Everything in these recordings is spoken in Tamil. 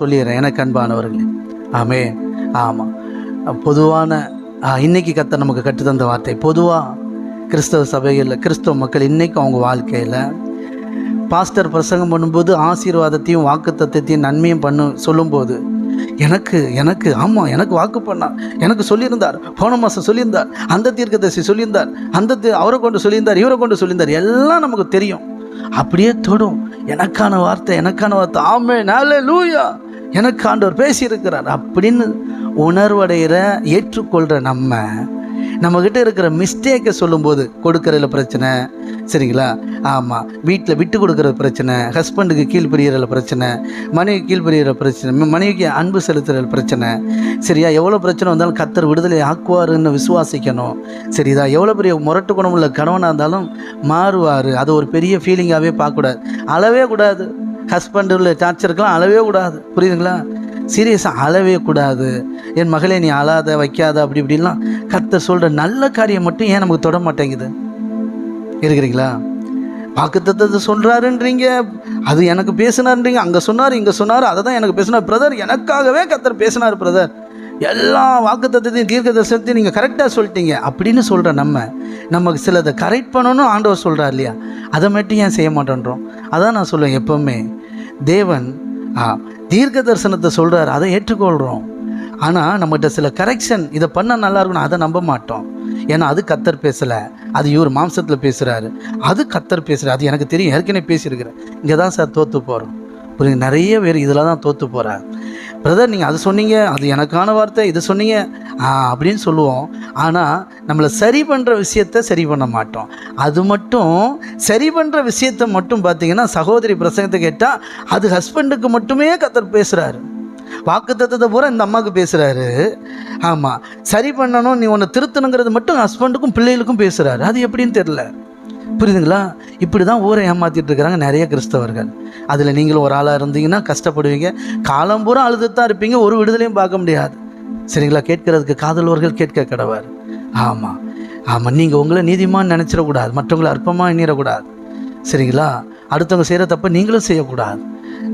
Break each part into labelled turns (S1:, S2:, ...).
S1: சொல்லிடுறேன் எனக்கு அன்பானவர்களே. ஆமே. ஆமாம் பொதுவான இன்றைக்கி இன்னைக்கு கத்த நமக்கு கற்றுத்தந்த வார்த்தை. பொதுவாக கிறிஸ்தவ சபைகளில் கிறிஸ்தவ மக்கள் இன்றைக்கும் அவங்க வாழ்க்கையில் பாஸ்டர் பிரசங்கம் பண்ணும்போது ஆசீர்வாதத்தையும் வாக்குத்தத்தத்தையும் நன்மையும் பண்ணு சொல்லும்போது எனக்கு எனக்கு ஆமாம் எனக்கு வாக்கு பண்ணார் எனக்கு சொல்லியிருந்தார் போன மாதம் சொல்லியிருந்தார் அந்த தீர்க்கதரிசி சொல்லியிருந்தார் அந்த அவரை கொண்டு சொல்லியிருந்தார் இவரை கொண்டு சொல்லியிருந்தார் எல்லாம் நமக்கு தெரியும். அப்படியே தொடும். எனக்கான வார்த்தை எனக்கான வார்த்தை. ஆமே நாளே லூயா எனக்கு ஆண்டவர் பேசியிருக்கிறார். அப்படின்னு உணர்வடைகிற ஏற்றுக்கொள்கிற நம்ம நம்மக்கிட்ட இருக்கிற மிஸ்டேக்கை சொல்லும்போது கொடுக்கறதுல பிரச்சனை சரிங்களா? ஆமாம் வீட்டில் விட்டு கொடுக்குற பிரச்சனை ஹஸ்பண்டுக்கு கீழ்ப்படிகிறதுல பிரச்சனை மனைவி கீழ்ப்படிகிற பிரச்சனை மனைவிக்கு அன்பு செலுத்துகிற பிரச்சனை. சரியா? எவ்வளோ பிரச்சனை வந்தாலும் கத்தர் விடுதலை ஆக்குவாருன்னு விசுவாசிக்கணும். சரிதா? எவ்வளோ பெரிய முரட்டு குணம் உள்ள கணவனாக இருந்தாலும் மாறுவார். அது ஒரு பெரிய ஃபீலிங்காகவே பார்க்கக்கூடாது. அளவே கூடாது. ஹஸ்பண்ட் உள்ள டார்ச்சருக்கெல்லாம் அளவே கூடாது. புரியுதுங்களா? சீரியஸாக அழவே கூடாது. என் மகளே நீ அழாத வைக்காத அப்படி இப்படிலாம் கத்த சொல்கிற நல்ல காரியம் மட்டும் ஏன் நமக்கு தொட மாட்டேங்குது? இருக்கிறீங்களா? வாக்குத்தத்தை சொல்கிறாருன்றீங்க அது எனக்கு பேசினார்ன்றீங்க. அங்கே சொன்னார் இங்கே சொன்னார் அதை தான் எனக்கு பேசினார். பிரதர் எனக்காகவே கத்தர் பேசினார் பிரதர் எல்லா வாக்குத்தத்தையும் தீர்க்க தரிசனத்தையும் நீங்கள் கரெக்டாக சொல்லிட்டீங்க. அப்படின்னு சொல்கிற நம்ம நமக்கு சிலதை கரெக்ட் பண்ணணும் ஆண்டவர் சொல்கிறார் இல்லையா? அதை மட்டும் ஏன் செய்ய மாட்டேன்றோம்? அதான் நான் சொல்லுவேன் எப்போவுமே. தேவன் ஆ, தீர்க்க தரிசனத்தை சொல்கிறார் அதை ஏற்றுக்கொள்கிறோம் ஆனால் நம்மகிட்ட சில கரெக்ஷன் இதை பண்ணால் நல்லா இருக்கணும் அதை நம்ப மாட்டோம். ஏன்னா அது கத்தர் பேசலை. அது இவர் மாம்சத்தில் பேசுகிறாரு அது கத்தர் பேசுகிறார் அது எனக்கு தெரியும். ஏற்கனவே பேசியிருக்கிறேன். இங்கே தான் சார் தோற்று போகிறோம் நிறைய பேர் இதில் தான் தோற்று போகிறார் பிரதர் நீங்கள் அது சொன்னீங்க அது எனக்கான வார்த்தை இது சொன்னீங்க அப்படின்னு சொல்லுவோம். ஆனால் நம்மளை சரி பண்ணுற விஷயத்த சரி பண்ண மாட்டோம். அது மட்டும் சரி பண்ணுற விஷயத்த மட்டும் பார்த்தீங்கன்னா சகோதரி பிரசங்கத்தை கேட்டால் அது ஹஸ்பண்டுக்கு மட்டுமே கத்தர் பேசுகிறாரு வாக்குத்தத்தத்தை பூரா இந்த அம்மாவுக்கு பேசுகிறாரு ஆமாம் சரி பண்ணணும் நீ உன்னை திருத்தணுங்கிறது மட்டும் ஹஸ்பண்டுக்கும் பிள்ளைகளுக்கும் பேசுகிறாரு அது எப்படின்னு தெரில புரியுதுங்களா? இப்படி தான் ஊரை ஏமாற்றிட்டு இருக்கிறாங்க நிறைய கிறிஸ்தவர்கள். அதில் நீங்களும் ஒரு ஆளாக இருந்தீங்கன்னா கஷ்டப்படுவீங்க. காலம் பூரா அழுது தான் இருப்பீங்க. ஒரு விடுதலையும் பார்க்க முடியாது. சரிங்களா? கேட்கறதுக்கு காதலோர்கள் கேட்க கிடவார். ஆமாம் ஆமாம் நீங்கள் உங்களை நீதிமான்னு நினச்சிடக்கூடாது. மற்றவங்களை அற்பமாக எண்ணிடக்கூடாது. சரிங்களா? அடுத்தவங்க செய்கிற தப்பை நீங்களும் செய்யக்கூடாது.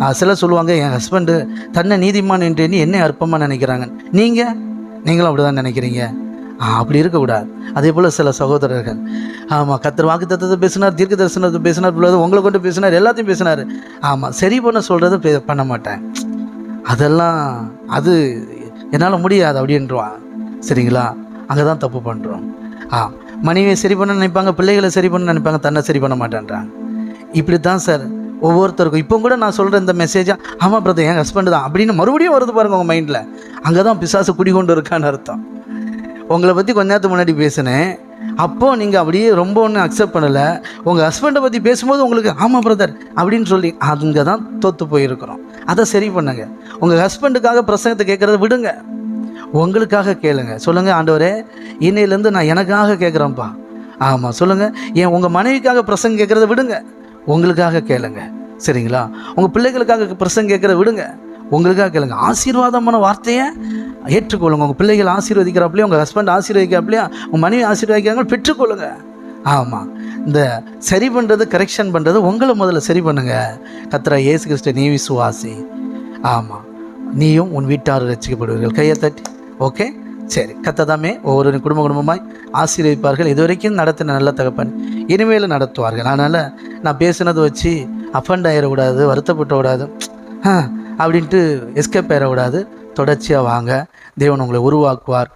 S1: சில சிலர் சொல்லுவாங்க என் ஹஸ்பண்டு தன்னை நீதிமான் என்று எண்ணி என்னை அற்பமாக நினைக்கிறாங்க. நீங்கள் நீங்களும் அப்படி தான் நினைக்கிறீங்க. அப்படி இருக்கக்கூடாது. அதே போல் சில சகோதரர்கள் ஆமாம் கத்தர் வாக்கு தத்துவத்தை பேசினார் தீர்க்க தரிசனத்தை பேசினார் பிள்ளை உங்களை கொண்டு பேசினார் எல்லாத்தையும் பேசினார். ஆமாம் சரி பண்ண சொல்கிறத பே பண்ண மாட்டேன். அதெல்லாம் அது என்னால் முடியாது அப்படின்றான் சரிங்களா? அங்கே தான் தப்பு பண்ணுறோம் ஆ மனைவியை சரி பண்ண நினைப்பாங்க பிள்ளைகளை சரி பண்ண நினைப்பாங்க தன்னை சரி பண்ண மாட்டேன்றாங்க. இப்படி தான் சார் ஒவ்வொருத்தருக்கும். இப்போ கூட நான் சொல்கிற இந்த மெசேஜாக ஆமாம் பிரதர் என் ஹஸ்பண்டு தான். அப்படின்னு மறுபடியும் வருது பாருங்க உங்கள் மைண்டில் அங்கே தான் பிசாசு குடிகொண்டு இருக்கான்னு அர்த்தம். உங்களை பற்றி கொஞ்ச நேரத்துக்கு முன்னாடி பேசினேன். அப்போது நீங்கள் அப்படியே ரொம்ப ஒன்றும் அக்செப்ட் பண்ணலை. உங்கள் ஹஸ்பண்டை பற்றி பேசும்போது உங்களுக்கு ஆமாம் பிரதர் அப்படின்னு சொல்லி அங்கே தான் தோற்று போயிருக்கிறோம். அதை சரி பண்ணுங்க. உங்கள் ஹஸ்பண்டுக்காக பிரசங்கத்தை கேட்குறத விடுங்க. உங்களுக்காக கேளுங்க. சொல்லுங்கள் ஆண்டவரே இன்னையிலேருந்து நான் எனக்காக கேட்குறேன்ப்பா. ஆமாம் சொல்லுங்கள் ஏன் உங்கள் மனைவிக்காக பிரசங்கம் கேட்குறத விடுங்க. உங்களுக்காக கேளுங்க. சரிங்களா? உங்கள் பிள்ளைகளுக்காக பிரசங்கம் கேட்குறத விடுங்க. உங்களுக்காக கேளுங்க. ஆசீர்வாதமான வார்த்தையை ஏற்றுக்கொள்ளுங்க. உங்கள் பிள்ளைகள் ஆசீர்வதிக்கிறாப்லையும் உங்கள் ஹஸ்பண்ட் ஆசீர்வதிக்கிறாப்லையும் உங்கள் மனைவி ஆசீர்வதிக்கிறாங்க பெற்றுக்கொள்ளுங்க. ஆமாம் இந்த சரி பண்ணுறது கரெக்ஷன் பண்ணுறது உங்களை முதல்ல சரி பண்ணுங்க. கத்திர ஏசு கிறிஸ்ட நீ விசுவாசி. ஆமாம் நீயும் உன் வீட்டார் ரசிக்கப்படுவீர்கள் கையை தட்டி. ஓகே? சரி. கத்ததாமே ஒவ்வொரு குடும்ப குடும்பமாய் ஆசீர்வதிப்பார்கள். இதுவரைக்கும் நடத்தின நல்ல தகப்பன் இனிமேல் நடத்துவார்கள். அதனால் நான் பேசுனதை வச்சு அஃபண்ட் ஆகிடக்கூடாது வருத்தப்பட கூடாது ஆ, அப்படின்ட்டு எஸ்கேப் ஆயிடக்கூடாது தொடர்ச்சியாக வாங்க. தேவன் உங்களை உருவாக்குவார்.